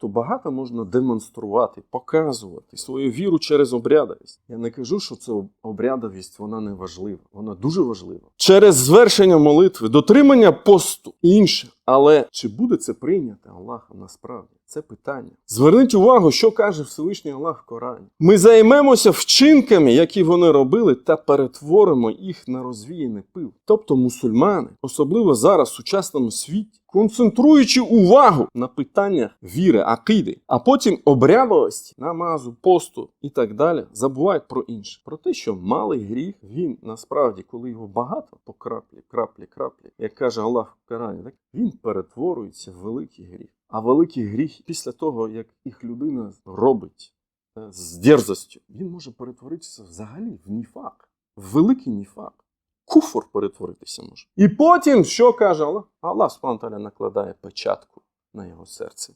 Тобто багато можна демонструвати, показувати свою віру через обрядовість. Я не кажу, що це обрядовість, вона не важлива. Вона дуже важлива. Через звершення молитви, дотримання посту і інше. Але чи буде це прийнято Аллахом насправді? Це питання. Зверніть увагу, що каже Всевишній Аллах в Корані. Ми займемося вчинками, які вони робили, та перетворимо їх на розвіяний пил. Тобто мусульмани, особливо зараз в сучасному світі, концентруючи увагу на питаннях віри, акиди, а потім обрядовості, намазу, посту і так далі, забувають про інше. Про те, що малий гріх, він насправді, коли його багато по краплі, краплі, краплі, як каже Аллах в Корані, так він перетворюється в великий гріх. А великий гріх після того, як їх людина робить е, з дерзостю, він може перетворитися взагалі в ніфак, в великий ніфак. Куфор перетворитися може. І потім, що каже Аллах? Аллах спонтанно накладає печатку на його серце.